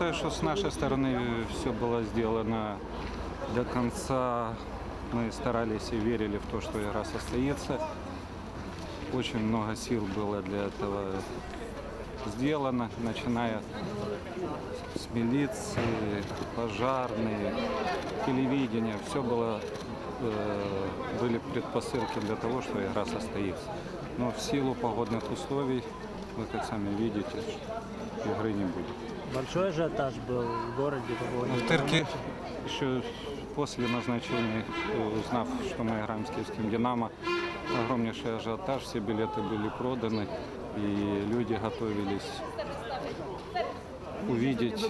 Считаю, что с нашей стороны все было сделано до конца. Мы старались и верили в то, что игра состоится. Очень много сил было для этого сделано, начиная с милиции, пожарные, телевидения. Все было, э, были предпосылки для того, что игра состоится. Но в силу погодных условий, вы как сами видите, игры не будет. Большой ажиотаж был в городе поводу В Тырке еще после назначения, узнав, что мы играем с киевским «Динамо», огромнейший ажиотаж, все билеты были проданы, и люди готовились увидеть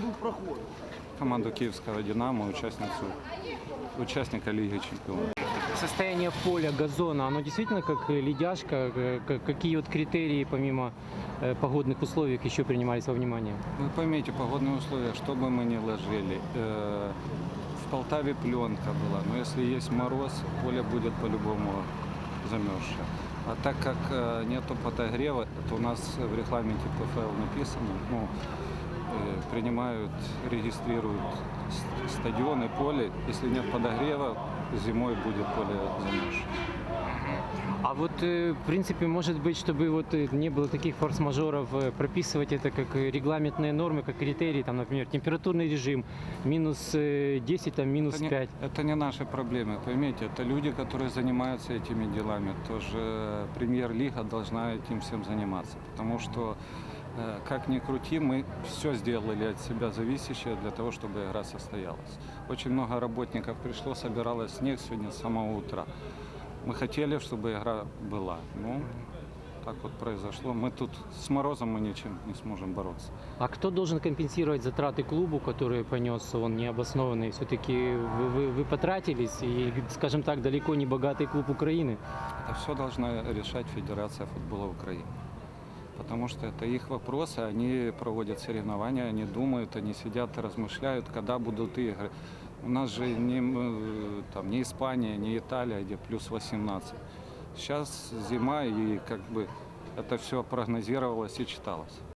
команду киевского «Динамо», участницу, участника Лиги чемпионов. Состояние поля, газона, оно действительно как ледяшка? Какие вот критерии помимо погодных условий еще принимались во внимание? Вы поймите, погодные условия, что бы мы ни ложили, э, в Полтаве пленка была, но если есть мороз, поле будет по-любому замерзшее. А так как э, нету подогрева, то у нас в регламенте ПФЛ написано, ну, э, принимают, регистрируют стадионы, поле. Если нет подогрева, зимой будет поле замерзшее. А вот, э, в принципе, может быть, чтобы вот э, не было таких форс-мажоров, э, прописывать это как регламентные нормы, как критерии, там, например, температурный режим, минус э, 10, там, минус Это не, 5. это не наши проблемы, поймите, это люди, которые занимаются этими делами. Тоже премьер-лига должна этим всем заниматься, потому что как ни крути, мы все сделали от себя зависящее для того, чтобы игра состоялась. Очень много работников пришло, собиралось снег сегодня с самого утра. Мы хотели, чтобы игра была. Ну, так вот произошло. Мы тут с морозом мы ничем не сможем бороться. А кто должен компенсировать затраты клубу, которые понес он необоснованные? Все-таки вы, вы- вы потратились, и, скажем так, далеко не богатый клуб Украины. Это все должна решать Федерация футбола Украины. Потому что это их вопросы, они проводят соревнования, они думают, они сидят и размышляют, когда будут игры. У нас же не, м, там, не Испания, не Италия, где плюс 18. Сейчас зима, и как бы это все прогнозировалось и читалось.